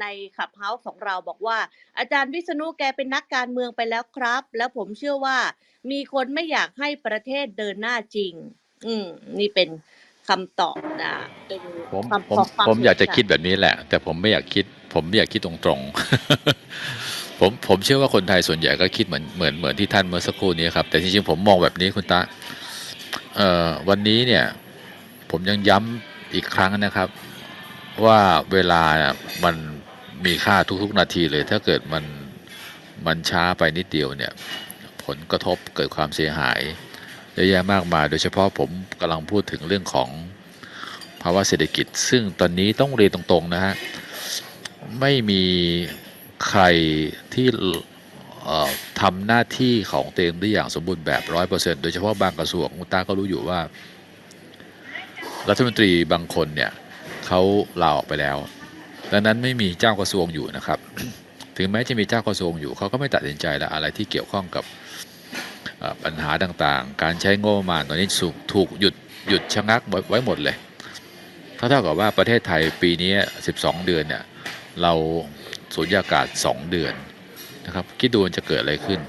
ในขับเฮาส์ของเราบอกว่า อาจารย์วิษณุแกเป็นนักการเมืองไปแล้วครับ แล้วผมเชื่อว่ามีคนไม่อยากให้ประเทศเดินหน้าจริง อืมนี่เป็นคำตอบนะเป็นผมความผมขความผมอยากจะเห็นคิดแบบนี้แหละ แต่ผมไม่อยากคิด ผมไม่อยากคิดตรงๆ ผมผมเชื่อว่าคนไทยส่วนใหญ่ก็คิดเหมือนเหมือนเหมือนที่ท่านเมื่อสักครู่นี้ครับ แต่จริงๆผมมองแบบนี้คุณตาเอ่อวันนี้เนี่ย ผมยังย้ำอีกครั้งนะครับ ว่าเวลาน่ะมัน มีค่าทุกๆนาทีเลย ถ้าเกิดมันมันช้าไปนิดเดียวเนี่ยผลกระทบเกิดความเสียหายเยอะแยะมากมาย โดยเฉพาะผมกำลังพูดถึงเรื่องของภาวะเศรษฐกิจ ซึ่งตอนนี้ต้องเรียนตรงๆนะฮะไม่มีใครที่ทำหน้าที่ของเตัวเองได้อย่างสมบูรณ์แบบร้อยเปอร์เซ็นต์โดยเฉพาะบางกระทรวงคุณตาก็รู้อยู่ว่า รัฐมนตรีบางคนเนี่ยเขาลาออกไปแล้ว ดังนั้นไม่มีเจ้ากระทรวงอยู่นะครับ ถึงแม้จะมีเจ้ากระทรวงอยู่เขาก็ไม่ตัดสินใจแล้วอะไรที่เกี่ยวข้องกับปัญหาต่างๆ การใช้งบประมาณตอนนี้ถูกถูกหยุดหยุดชะงักไว้หมดเลยถ้าเท่ากับว่าประเทศไทยปีนี้ 12 เดือนเนี่ยเราสูญญากาศ 2 เดือนนะครับคิดดูจะเกิดอะไรขึ้น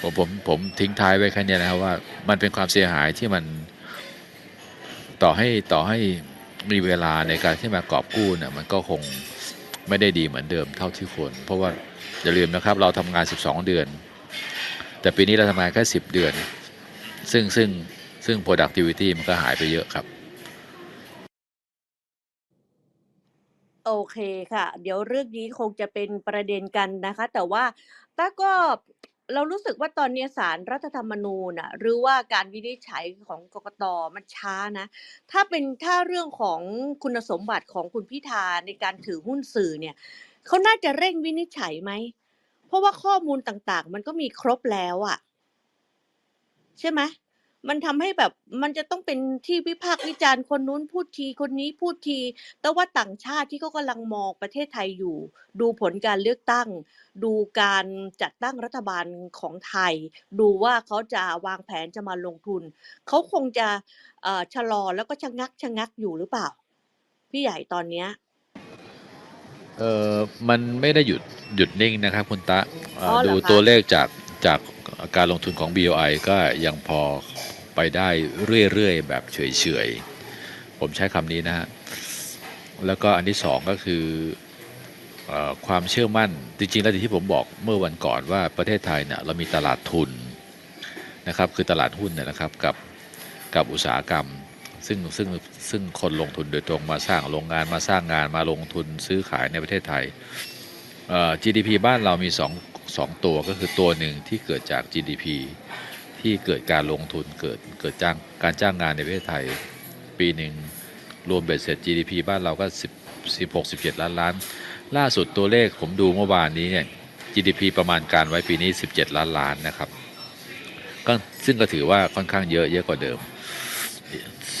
ผมผมผมทิ้งท้ายไว้แค่นี้นะครับว่ามันเป็นความเสียหายที่มันต่อให้ต่อให้ มีเวลาในการที่มากอบกู้เนี่ยมันก็คงไม่ได้ดีเหมือนเดิมเท่าที่ควรเพราะว่าอย่าลืมนะครับ เราทำงาน 12 เดือน แต่ปีนี้เราทำงานแค่ 10 เดือน ซึ่งซึ่งซึ่ง productivity มันก็หายไปเยอะครับ โอเคค่ะ เดี๋ยวเรื่องนี้คงจะเป็นประเด็นกันนะคะ แต่ว่าต้าก็ เรารู้สึกว่าตอนนี้สารรัฐธรรมนูญอะ หรือว่าการวินิจฉัยของกกตมันช้านะ ถ้าเป็นถ้าเรื่องของคุณสมบัติของคุณพิธาในการถือหุ้นสื่อเนี่ยเขาน่าจะเร่งวินิจฉัยไหม เพราะว่าข้อมูลต่างๆ มันก็มีครบแล้วอะใช่ไหม มันทำให้แบบ มันจะต้องเป็นที่วิพากษ์วิจารณ์คนนู้นพูดที คนนี้พูดที แต่ว่าต่างชาติที่เขากำลังมองประเทศไทยอยู่ ดูผลการเลือกตั้ง ดูการจัดตั้งรัฐบาลของไทย ดูว่าเขาจะวางแผนจะมาลงทุน เขาคงจะเอ่อชะลอแล้วก็ชะงักชะงักอยู่หรือเปล่า พี่ใหญ่ตอนเนี้ย เออมันไม่ได้หยุดหยุดนิ่งนะครับ คุณตะเอ่ออ๋อเหรอดูคะ ตัวเลขจากจาก การลงทุนของ BOI ก็ยังพอไปได้เรื่อยๆ แบบเฉยๆ ผมใช้คำนี้นะฮะ แล้วก็อันที่สองก็คืออความเชื่อมั่น จริงๆ แล้วที่ผมบอกเมื่อวันก่อนว่าประเทศไทยเนี่ยเรามีตลาดทุนนะครับคือตลาดหุ้นเนยนะครับกับกับอุตสาหกรรม ซึ่งซึ่งซึ่งคนลงทุนโดยตรงมาสร้างโรงงานมาสร้างงานมาลงทุนซื้อขายในประเทศไทยอ่อ GDP บ้านเรามีส องสองตัวก็คือตัวหนึ่งที่เกิดจาก GDP ที่เกิดการลงทุนเกิดเกิดจ้างการจ้างงานในประเทศไทย ปีหนึ่งรวมเบ็ดเสร็จ GDP บ้านเราก็ 10 16 17 ล้านล้าน ล่าสุดตัวเลขผมดูเมื่อวานนี้เนี่ย GDP ประมาณการไว้ปีนี้ 17 ล้านล้านนะครับก็ซึ่งก็ถือว่าค่อนข้างเยอะเยอะกว่าเดิม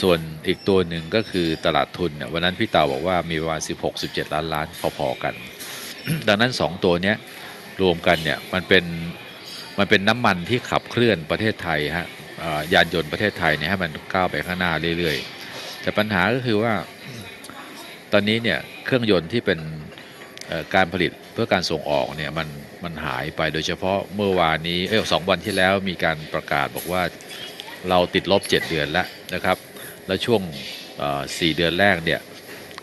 ส่วนอีกตัวหนึ่งก็คือตลาดทุนเนี่ยวันนั้นพี่เต่าบอกว่ามีประมาณ16-17 ล้านล้านพอๆกัน ดังนั้น 2 ตัวเนี้ย รวมกันเนี่ยมันเป็นมันเป็นน้ำมันที่ขับเคลื่อนประเทศไทยฮะยานยนต์ประเทศไทยเนี่ยให้มันก้าวไปข้างหน้าเรื่อยๆ แต่ปัญหาก็คือว่าตอนนี้เนี่ยเครื่องยนต์ที่เป็นการผลิตเพื่อการส่งออกเนี่ยมันมันหายไปโดยเฉพาะเมื่อวานนี้เอ้ยสองวันที่แล้วมีการประกาศบอกว่าเราติดลบ 7 เดือนแล้วนะครับ แล้วช่วงสี่เดือนแรกเนี่ย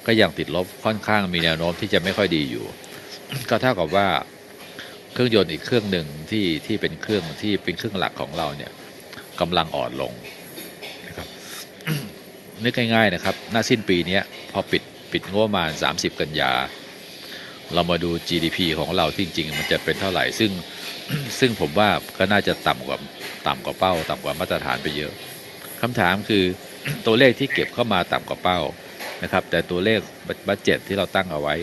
ก็ยังติดลบค่อนข้างมีแนวโน้มที่จะไม่ค่อยดีอยู่ ก็เท่ากับว่า เครื่องยนต์อีกเครื่องหนึ่งที่ที่เป็นเครื่องที่เป็นเครื่องหลักของเราเนี่ยกำลังอ่อนลงนะครับนึกง่ายๆนะครับ หน้าสิ้นปีนี้พอปิดปิดงบประมาณ 30 กันยา เรามาดู GDP ของเราที่จริง ๆ มันจะเป็นเท่าไหร่ ซึ่งซึ่งผมว่าก็น่าจะต่ำกว่าต่ำกว่าเป้า ต่ำกว่ามาตรฐานไปเยอะคำถามคือตัวเลขที่เก็บเข้ามาต่ำกว่าเป้านะครับ แต่ตัวเลขบัตเจ็ตที่เราตั้งเอาไว้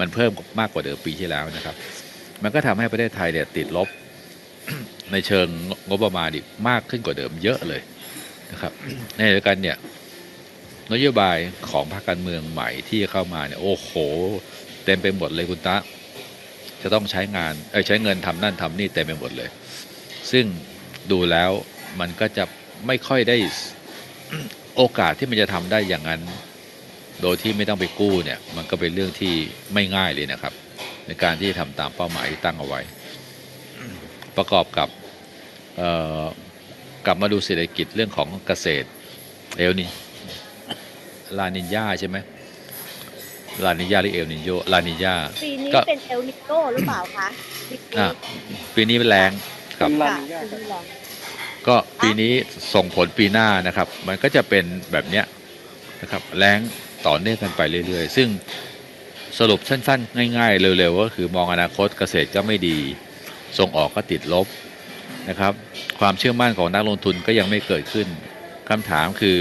มันเพิ่มมากกว่าเดิมปีที่แล้วนะครับ มันก็ทำให้ประเทศไทยเนี่ยติดลบในเชิงงบประมาณอีกมากขึ้นกว่าเดิมเยอะเลยนะครับในเดียวกันเนี่ยนโยบายของพรรคการเมืองใหม่ที่เข้ามาเนี่ยโอ้โห เต็มไปหมดเลยคุณตะ จะต้องใช้งานเออใช้เงินทำนั่นทำนี่เต็มไปหมดเลย ซึ่งดูแล้วมันก็จะไม่ค่อยได้โอกาสที่มันจะทำได้อย่างนั้น โดยที่ไม่ต้องไปกู้เนี่ย มันก็เป็นเรื่องที่ไม่ง่ายเลยนะครับ ในการที่จะทำตามเป้าหมายที่ตั้งเอาไว้ ประกอบกับเอ่อกลับมาดูเศรษฐกิจเรื่องของเกษตรเอลนิลานินยาใช่ไหมลานินยาหรือเอลนินโยลานินยาปีนี้ก็เป็นเอลนิโกหรือเปล่าคะปีนี้อะปีนี้เป็นแรงครับเป็นลาค่ะนิญญาปีครับนี้แรงก็ปีนี้ส่งผลปีหน้านะครับ มันก็จะเป็นแบบเนี้ยนะครับแรงต่อเนื่องกันไปเรื่อยๆ ซึ่ง สรุปสั้นๆ ง่ายๆ เร็วๆ ก็คือมองอนาคตเกษตรก็ไม่ดี ส่งออกก็ติดลบนะครับ ความเชื่อมั่นของนักลงทุนก็ยังไม่เกิดขึ้นคำถามคือ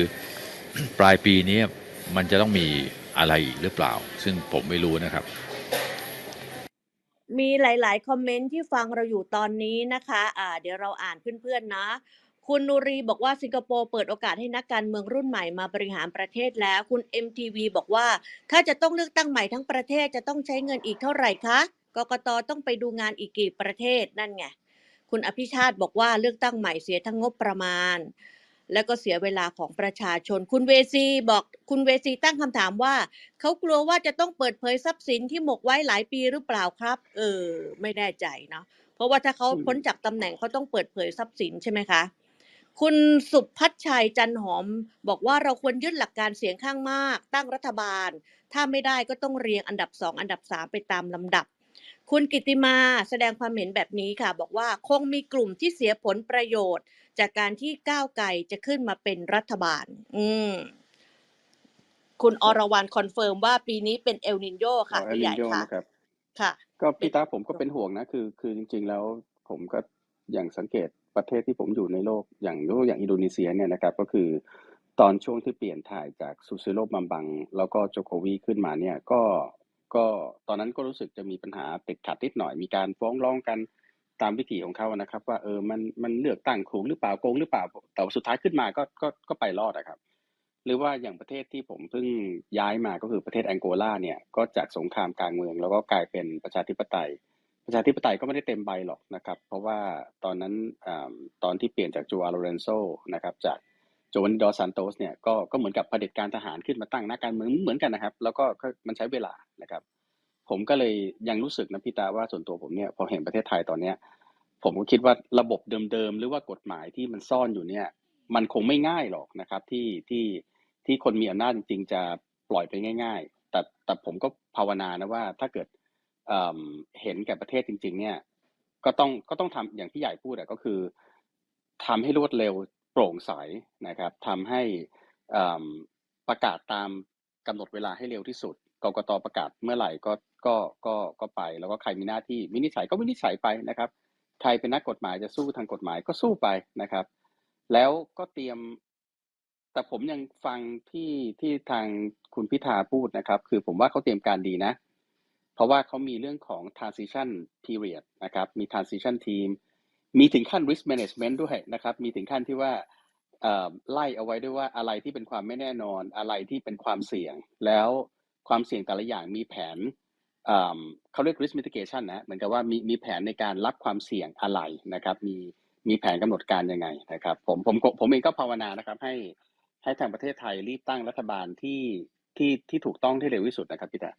ปลายปีนี้มันจะต้องมีอะไรอีกหรือเปล่า ซึ่งผมไม่รู้นะครับ มีหลาย ๆ คอมเมนต์ที่ฟังเราอยู่ตอนนี้นะคะ อ่า เดี๋ยวเราอ่านเพื่อนๆนะ คุณนูรีบอกว่าสิงคโปร์เปิดโอกาสให้นักการเมืองรุ่นใหม่มาบริหารประเทศแล้ว คุณ MTV บอกว่า ถ้าจะต้องเลือกตั้งใหม่ทั้งประเทศจะต้องใช้เงินอีกเท่าไหร่คะกกตต้องไปดูงานอีกกี่ประเทศนั่นไงคุณอภิชาติบอกว่าเลือกตั้งใหม่เสียทั้งงบประมาณ แล้วก็เสียเวลาของประชาชน คุณเวซีบอกคุณเวซีตั้งคำถามว่า เขากลัวว่าจะต้องเปิดเผยทรัพย์สินที่หมกไว้หลายปีหรือเปล่าครับ เออ ไม่แน่ใจเนาะเพราะว่าถ้าเขาอืมพ้นจากตำแหน่งเขาต้องเปิดเผยทรัพย์สินใช่ไหมคะ คุณสุพัชชัยจันหอม บอกว่าเราควรยึดหลักการเสียงข้างมาก ตั้งรัฐบาล ถ้าไม่ได้ก็ต้องเรียงอันดับสองอันดับสามไปตามลำดับ คุณกิติมาแสดงความเห็นแบบนี้ค่ะ บอกว่าคงมีกลุ่มที่เสียผลประโยชน์ จากการที่ก้าวไกลจะขึ้นมาเป็นรัฐบาล อืมคุณอรวรรณคอนเฟิร์มว่าปีนี้เป็นเอลนินโยค่ะเอลพี่นิใหญ่โยค่ะนะครับค่ะ ก็พี่ตาผมก็เป็นห่วงนะ คือ คือจริง ๆ แล้วผมก็อย่างสังเกต ประเทศที่ผมอยู่ในโลกอย่างยกตัวอย่างอินโดนีเซียเนี่ยนะครับก็คือตอนช่วงที่เปลี่ยนถ่ายจากซูซิโลมัมบัง แล้วก็โจโควีขึ้นมาเนี่ยก็ก็ตอนนั้นก็รู้สึกจะมีปัญหาติดขัดนิดหน่อยมีการฟ้องร้องกันตามวิถีของเขานะครับ ว่าเออมันมันเลือกตั้งถูกหรือเปล่าโกงหรือเปล่าแต่สุดท้ายขึ้นมาก็ก็ก็ไปรอดนะครับ หรือว่าอย่างประเทศที่ผมเพิ่งย้ายมาก็คือประเทศแองโกลาเนี่ยก็จากสงครามกลางเมือง แล้วก็กลายเป็นประชาธิปไตย ประชาธิปไตยก็ไม่ได้เต็มใบหรอกนะครับ เพราะว่าตอนนั้นอตอนที่เปลี่ยนจากจูอาโลเรนโซนะครับ จากโจวานนิดอสซานโตสเนี่ยก็ก็เหมือนกับเผด็จการทหารขึ้นมาตั้งนักการเมืองเหมือนกันนะครับ แล้วก็ก็มันใช้เวลานะครับ ผมก็เลยยังรู้สึกนะพี่ตาว่าส่วนตัวผมเนี่ยพอเห็นประเทศไทยตอนเนี้ย ผมก็คิดว่าระบบเดิมๆหรือว่ากฎหมายที่มันซ่อนอยู่เนี่ยมันคงไม่ง่ายหรอกนะครับ ที่ที่ที่คนมีอำนาจจริงๆจะปล่อยไปง่าย ๆ แต่แต่ผมก็ภาวนานะว่าถ้าเกิด เเห็นแก่ประเทศจริง ๆ เนี่ย ก็ต้องก็ต้องทำอย่างที่ใหญ่พูดอะก็คือทำให้รวดเร็วโปร่งใสนะครับทำให้เอิ่มประกาศตามกำหนดเวลาให้เร็วที่สุดกกตประกาศเมื่อไหร่ก็ก็ก็ก็ไป แล้วก็ใครมีหน้าที่วินิจฉัยก็วินิจฉัยไปนะครับใครเป็นนักกฎหมายจะสู้ทางกฎหมายก็สู้ไปนะครับ แล้วก็เตรียม แต่ผมยังฟังที่ที่ทางคุณพิธาพูดนะครับ คือผมว่าเขาเตรียมการดีนะ เพราะว่าเขามีเรื่องของ transition period นะครับ มี transition team มีถึงขั้น risk management ด้วยนะครับ มีถึงขั้นที่ว่าไล่เอาไว้ด้วยว่าอะไรที่เป็นความไม่แน่นอน อะไรที่เป็นความเสี่ยง แล้วความเสี่ยงแต่ละอย่างมีแผนเเขาเรียก risk mitigation นะ เหมือนกับว่ามีมีแผนในการรับความเสี่ยงอะไรนะครับ มีมีแผนกำหนดการยังไงนะครับ ผมผมผมเองก็ภาวนานะครับ ให้ให้ทางประเทศไทยรีบตั้งรัฐบาลที่ที่ที่ถูกต้องที่เร็วที่สุดนะครับพี่แต่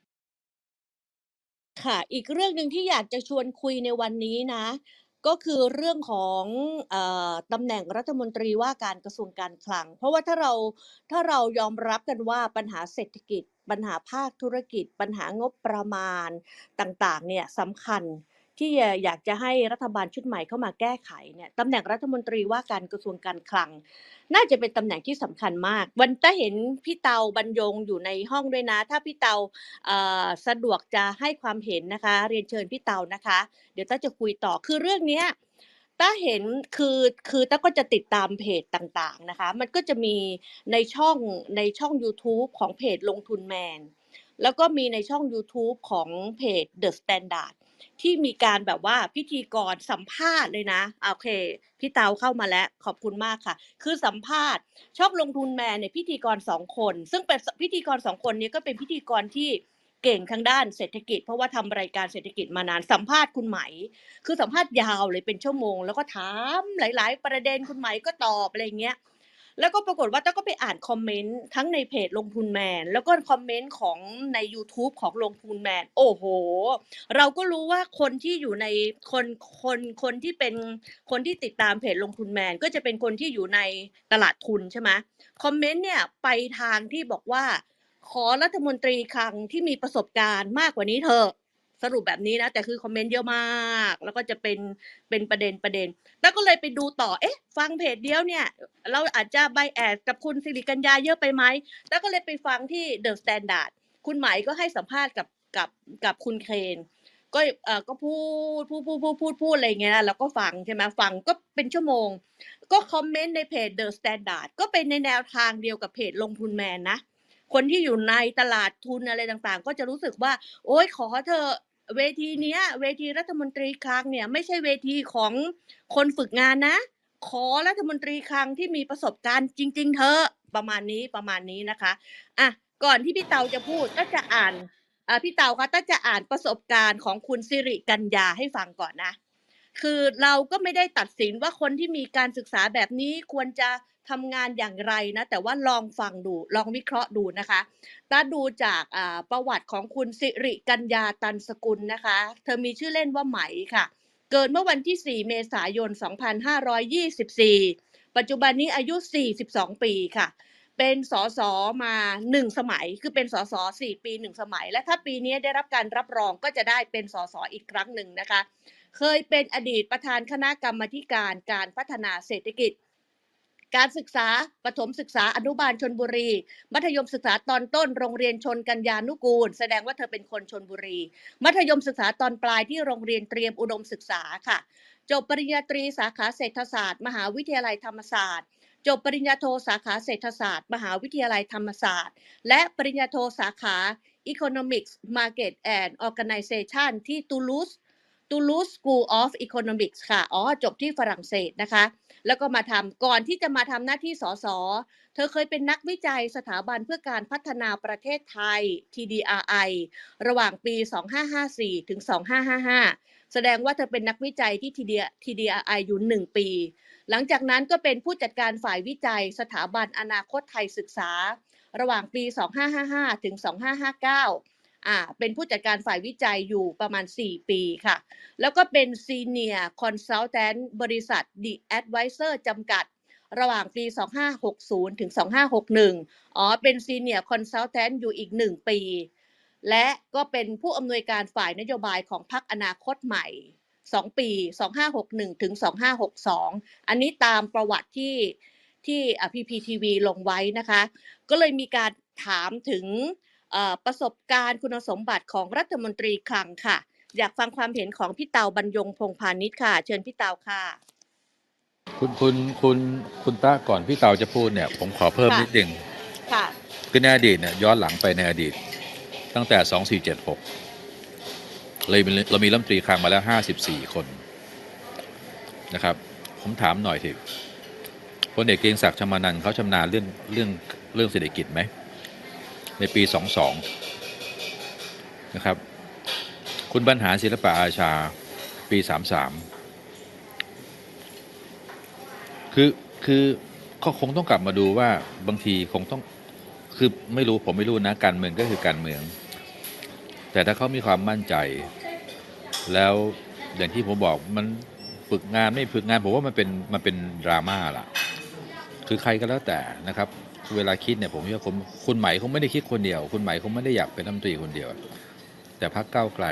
ค่ะ อีกเรื่องหนึ่งที่อยากจะชวนคุยในวันนี้นะ ก็คือเรื่องของเออตำแหน่งรัฐมนตรีว่าการกระทรวงการคลัง เพราะว่าถ้าเราถ้าเรายอมรับกันว่าปัญหาเศรษฐกิจ ปัญหาภาคธุรกิจ ปัญหางบประมาณต่างๆ เนี่ยสำคัญ ที่อยากจะให้รัฐบาลชุดใหม่เข้ามาแก้ไขเนี่ยตำแหน่งรัฐมนตรีว่าการกระทรวงการคลัง น่าจะเป็นตำแหน่งที่สำคัญมาก วันถ้าเห็นพี่เตาบรรยงอยู่ในห้องด้วยนะ ถ้าพี่เตาเสะดวกจะให้ความเห็นนะคะ เรียนเชิญพี่เตานะคะ เดี๋ยวต้าจะคุยต่อคือเรื่องเนี้ยต้าเห็นคือคือต้าก็จะติดตามเพจต่างๆนะคะ มันก็จะมีในช่องในช่อง YouTube ของเพจลงทุนแมน แล้วก็มีในช่อง YouTube ของเพจ The Standard ที่มีการแบบว่าพิธีกรสัมภาษณ์เลยนะโอเคพี่เตาเข้ามาแล้วขอบคุณมากค่ะ คือสัมภาษณ์ชองลงทุนแมนเนี่ยพิธีกรสองคน ซึ่งเป็นพิธีกรสองคนนี้ก็เป็นพิธีกรที่เก่งทางด้านเศรษฐกิจ เพราะว่าทำรายการเศรษฐกิจมานานสัมภาษณ์คุณไหม คือสัมภาษณ์ยาวเลยเป็นชั่วโมง แล้วก็ถามหลาย ๆ ประเด็นคุณไหมก็ตอบอะไรเงี้ย แล้วก็ปรากฏว่าต้าก็ไปอ่านคอมเมนต์ทั้งในเพจลงทุนแมน แล้วก็คอมเมนต์ของใน YouTube ของลงทุนแมน โอ้โห เราก็รู้ว่าคนที่อยู่ในคนคนคนที่เป็นคนที่ติดตามเพจลงทุนแมน ก็จะเป็นคนที่อยู่ในตลาดทุนใช่ไหมคอมเมนต์เนี่ยไปทางที่บอกว่า ขอรัฐมนตรีคลังที่มีประสบการณ์มากกว่านี้เถอะ สรุปแบบนี้นะ แต่คือคอมเมนต์เยอะมาก แล้วก็จะเป็นเป็นประเด็นประเด็น แล้วก็เลยไปดูต่อเอ๊ะ ฟังเพจเดียวเนี่ย เราอาจจะไบแอดกับคุณสิริกัญญาเยอะไปไหม แล้วก็เลยไปฟังที่เดอะสแตนดาร์ดคุณไหมก็ให้สัมภาษณ์กับกับกับคุณเคนก็เออก็พูดพูดพูดพูดพูดพูดอะไรเงี้ยนะแล้วก็ฟังใช่ไหมฟังก็เป็นชั่วโมง ก็คอมเมนต์ในเพจเดอะสแตนดาร์ดก็เป็นในแนวทางเดียวกับเพจลงทุนแมนนะคนที่อยู่ในตลาดทุนอะไรต่างๆ ก็จะรู้สึกว่า โอ๊ยขอเธอ เวทีเนี้ย เวทีรัฐมนตรีคลังเนี่ย ไม่ใช่เวทีของคนฝึกงานนะ ขอรัฐมนตรีคลังที่มีประสบการณ์จริง ๆ เธอประมาณนี้ประมาณนี้นะคะอะก่อนที่พี่เตาจะพูดก็จะอ่านอ่าพี่เตาคะต้าจะอ่านประสบการณ์ของคุณสิริกัญญาให้ฟังก่อนนะ คือเราก็ไม่ได้ตัดสินว่าคนที่มีการศึกษาแบบนี้ควรจะ ทำงานอย่างไรนะ แต่ว่าลองฟังดู ลองวิเคราะห์ดูนะคะถ้าดูจากประวัติของคุณสิริกัญญาตันสกุลนะคะ เธอมีชื่อเล่นว่าไหมค่ะ เกิดเมื่อวันที่ 4 เมษายน 2524 ปัจจุบันนี้อายุ 42 ปีค่ะเป็นสสมา1สมัย คือเป็นสส4ปี1สมัย และถ้าปีนี้ได้รับการรับรองก็จะได้เป็นสสอีกครั้งหนึ่งนะคะ เคยเป็นอดีตประธานคณะกรรมธิการการพัฒนาเศรษฐกิจ การศึกษาประถมศึกษาอนุบาลชนบุรี มัธยมศึกษาตอนต้นโรงเรียนชนกัญญานุกูล แสดงว่าเธอเป็นคนชนบุรี มัธยมศึกษาตอนปลายที่โรงเรียนเตรียมอุดมศึกษาค่ะ จบปริญญาตรีสาขาเศรษฐศาสตร์ มหาวิทยาลัยธรรมศาสตร์จบปริญญาโทสาขาเศรษฐศาสตร์ มหาวิทยาลัยธรรมศาสตร์ และปริญญาโทสาขา Economics Market and Organization ที่ตูลูสตูลูส School of Economics ค่ะ อ๋อ จบที่ฝรั่งเศสนะคะ แล้วก็มาทำก่อนที่จะมาทำหน้าที่สสเธอเคยเป็นนักวิจัยสถาบันเพื่อการพัฒนาประเทศไทย TDRI ระหว่างปี 2554 ถึง 2555 แสดงว่าเธอเป็นนักวิจัยที่ TDRI อยู่ 1 ปี หลังจากนั้นก็เป็นผู้จัดการฝ่ายวิจัยสถาบันอนาคตไทยศึกษา ระหว่างปี 2555 ถึง 2559 อ่าเป็นผู้จัดการฝ่ายวิจัยอยู่ประมาณ 4 ปีค่ะ แล้วก็เป็น Senior Consultant บริษัท The Advisor จำกัดระหว่างปี 2560 ถึง 2561 อ๋อ เป็น Senior Consultant อยู่อีก 1 ปี และก็เป็นผู้อำนวยการฝ่ายนโยบายของพรรคอนาคตใหม่ 2 ปี 2561 ถึง 2562 อันนี้ตามประวัติที่ที่พีพีทีวีลงไว้นะคะ ก็เลยมีการถามถึง ประสบการณ์คุณสมบัติของรัฐมนตรีคลังค่ะ อยากฟังความเห็นของพี่เตาบรรยงพงพาณิชย์ค่ะ เชิญพี่เตาค่ะ คุณคุณคุณคุณตาก่อนพี่เตาจะพูดเนี่ย ผมขอเพิ่มค่ะนิดหนึ่งค่ะคือในอดีตเนี่ยย้อนหลังไปในอดีต ตั้งแต่2476เลยมีเรามีรัฐมนตรีคลังมาแล้ว54คนนะครับ ผมถามหน่อยทีพลเอกเกรียงศักดิ์ชมานันท์เขาชำนาญเรื่องเรื่องเรื่องเศรษฐกิจไหม ในปี 22 นะครับ คุณบรรหารศิลปะอาชาปี 33 คือคือก็คงต้องกลับมาดูว่าบางทีคงต้องคือไม่รู้ผมไม่รู้นะการเมืองก็คือการเมือง แต่ถ้าเขามีความมั่นใจ แล้วอย่างที่ผมบอกมันฝึกงานไม่ฝึกงานผมว่ามันเป็นมันเป็นดราม่าล่ะ คือใครก็แล้วแต่นะครับ เวลาคิดเนี่ยผมว่าผมคุณไหมคงไม่ได้คิดคนเดียว คุณไหมคงไม่ได้อยากเป็นรัฐมนตรีคนเดียว แต่พรรคก้าไกล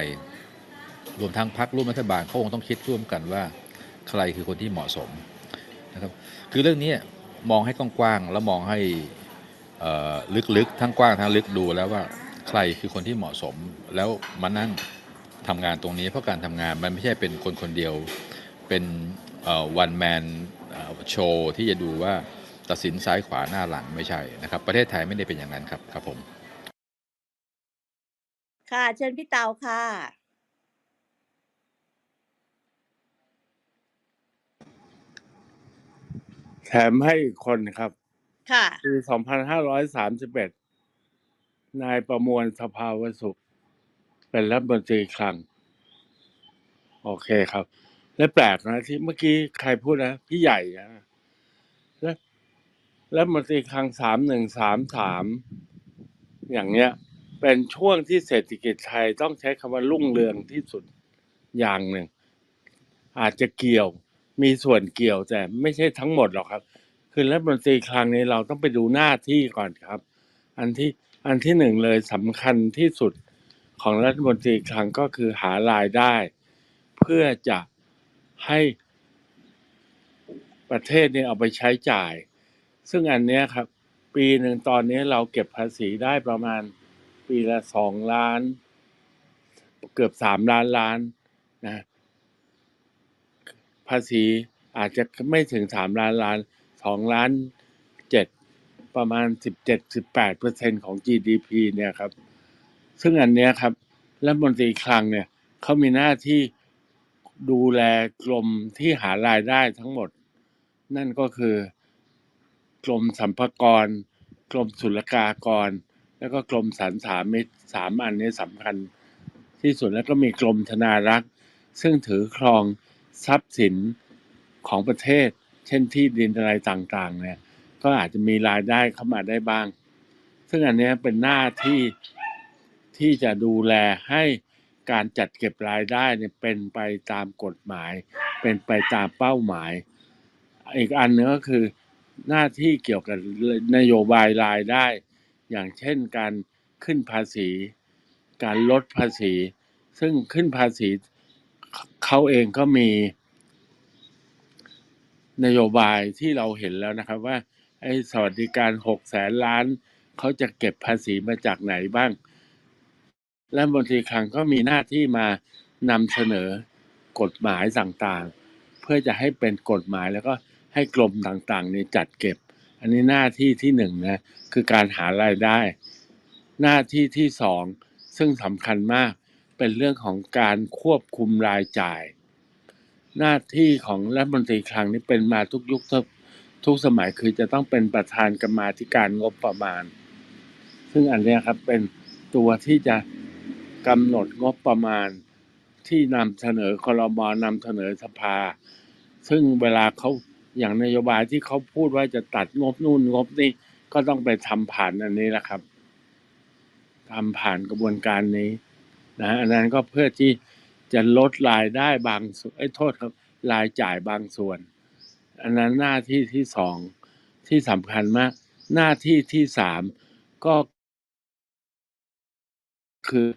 รวมทั้งพรรคร่วมรัฐบาลเขาคงต้องคิดร่วมกันว่าใครคือคนที่เหมาะสมนะครับคือเรื่องนี้มองให้กว้างๆแล้วมองให้ลึกๆทั้งกว้างทั้งลึกดูแล้วว่าใครคือคนที่เหมาะสมแล้วมานั่งทำงานตรงนี้เพราะการทำงานมันไม่ใช่เป็นคนคนเดียวเป็นวันแมนโชว์ที่จะดูว่า ตัดสินซ้ายขวาหน้าหลังไม่ใช่นะครับ ประเทศไทยไม่ได้เป็นอย่างนั้นครับครับผม ค่ะ เชิญพี่เตาค่ะ แถมให้อีกคนครับ ค่ะ ปี2531 นายประมวลสภาวสุข เป็นรัฐมนตรีคลัง โอเคครับ และแปลกนะที่เมื่อกี้ใครพูดนะ พี่ใหญ่นะและ รัฐมนตรีคลังสามหนึ่งสามสามอย่างเนี้ย เป็นช่วงที่เศรษฐกิจไทยต้องใช้คำว่ารุ่งเรืองที่สุดอย่างหนึ่ง อาจจะเกี่ยวมีส่วนเกี่ยวแต่ไม่ใช่ทั้งหมดหรอกครับ คือรัฐมนตรีคลังนี้เราต้องไปดูหน้าที่ก่อนครับ อันที่อันที่หนึ่งเลยสำคัญที่สุดของรัฐมนตรีคลังก็คือหารายได้ เพื่อจะให้ประเทศเนี่ยเอาไปใช้จ่าย ซึ่งอันเนี้ยครับ ปีหนึ่งตอนนี้เราเก็บภาษีได้ประมาณปีละสองล้าน เกือบสามล้านล้านนะภาษีอาจจะไม่ถึงสามล้านล้านสองล้านเจ็ดประมาณสิบเจ็ดสิบแปดเปอร์เซ็นของ GDP เนี่ยครับ ซึ่งอันเนี้ยครับรัฐมนตรีคลังเนี่ยเขามีหน้าที่ดูแลกรมที่หารายได้ทั้งหมด นั่นก็คือ กรมสรรพากร กรมศุลกากร แล้วก็กรมสรรสามิตสามอันนี้สำคัญที่สุดแล้วก็มีกรมธนารักษ์ ซึ่งถือครองทรัพย์สินของประเทศ เช่นที่ดินอะไรต่างๆเนี่ยก็อาจจะมีรายได้เข้ามาได้บ้าง ซึ่งอันนี้เป็นหน้าที่ที่จะดูแลให้การจัดเก็บรายได้เนี่ยเป็นไปตามกฎหมาย เป็นไปตามเป้าหมาย อีกอันหนึงก็คือ หน้าที่เกี่ยวกับนโยบายรายได้ อย่างเช่นการขึ้นภาษี การลดภาษี ซึ่งขึ้นภาษีเขาเองก็มีนโยบายที่เราเห็นแล้วนะครับว่าไอ้สวัสดิการหกแสนล้าน เขาจะเก็บภาษีมาจากไหนบ้าง และมนตรีคลังก็มีหน้าที่มานำเสนอกฎหมายต่างๆ เพื่อจะให้เป็นกฎหมายแล้วก็ ให้กรมต่างๆนี่จัดเก็บ อันนี้หน้าที่ที่หนึ่งนะคือการหารายได้ หน้าที่ที่สองซึ่งสำคัญมากเป็นเรื่องของการควบคุมรายจ่าย หน้าที่ของรัฐมนตรีคลังนี่เป็นมาทุกยุคทุกทุกสมัยคือจะต้องเป็นประธานกรรมาธิการงบประมาณ ซึ่งอันนี้ครับเป็นตัวที่จะกำหนดงบประมาณที่นำเสนอคลมนำเสนอสภา ซึ่งเวลาเขา อย่างนโยบายที่เขาพูดว่าจะตัดงบนู่นงบนี่ก็ต้องไปทำผ่านอันนี้แหละครับทำผ่านกระบวนการนี้นะอันนั้นก็เพื่อที่จะลดรายได้บางส่วนไอ้โทษครับ รายจ่ายบางส่วน อันนั้นหน้าที่ที่สองที่สำคัญมาก หน้าที่ที่สามก็ คือ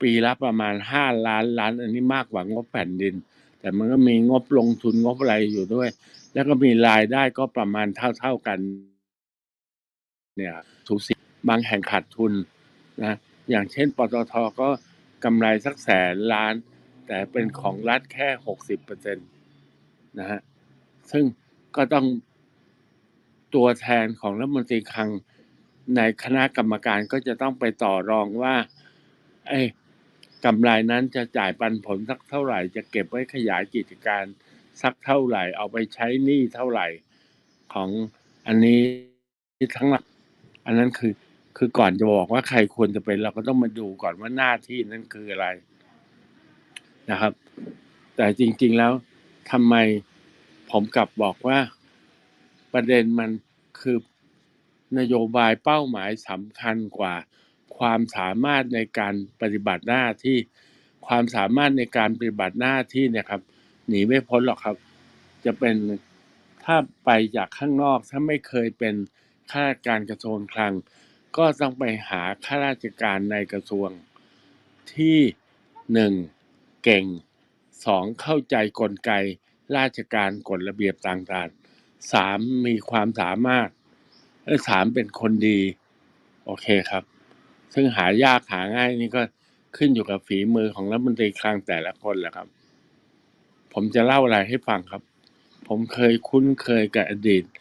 ปีละประมาณห้าล้านล้าน อันนี้มากกว่างบแผ่นดิน แต่มันก็มีงบลงทุนงบอะไรอยู่ด้วย แล้วก็มีรายได้ก็ประมาณเท่า ๆกัน เนี่ยสูสีบางแห่งขาดทุนนะอย่างเช่นปตทก็กำไรสักแสนล้าน แต่เป็นของรัฐแค่หกสิบเปอร์เซ็นตนะฮะซึ่งก็ต้องตัวแทนของรัฐมนตรีคลังในคณะกรรมการก็จะต้องไปต่อรองว่า ไอ้ กำไรนั้นจะจ่ายปันผลสักเท่าไหร่ จะเก็บไว้ขยายกิจการสักเท่าไหร่ เอาไปใช้หนี้เท่าไหร่ของอันนี้ทั้งหลักอันนั้นคือคือก่อนจะบอกว่าใครควรจะเป็น เราก็ต้องมาดูก่อนว่าหน้าที่นั้นคืออะไรนะครับ แต่จริง ๆแล้วทำไมผมกลับบอกว่าประเด็นมันคือนโยบายเป้าหมายสำคัญกว่า ความสามารถในการปฏิบัติหน้าที่ ความสามารถในการปฏิบัติหน้าที่เนี่ยครับ หนีไม่พ้นหรอกครับ จะเป็นถ้าไปจากข้างนอกถ้าไม่เคยเป็นข้าราชการกระทรวงคลัง ก็ต้องไปหาข้าราชการในกระทรวงที่หนึ่งเก่งสองเข้าใจกลไก ราชการกฎระเบียบต่างๆสามมีความสามารถเออสามเป็นคนดี โอเคครับ ซึ่งหายากหาง่ายนี่ก็ขึ้นอยู่กับฝีมือของรัฐมนตรีคลังแต่ละคนแหละครับ ผมจะเล่าอะไรให้ฟังครับ ผมเคยคุ้นเคยกับอดีต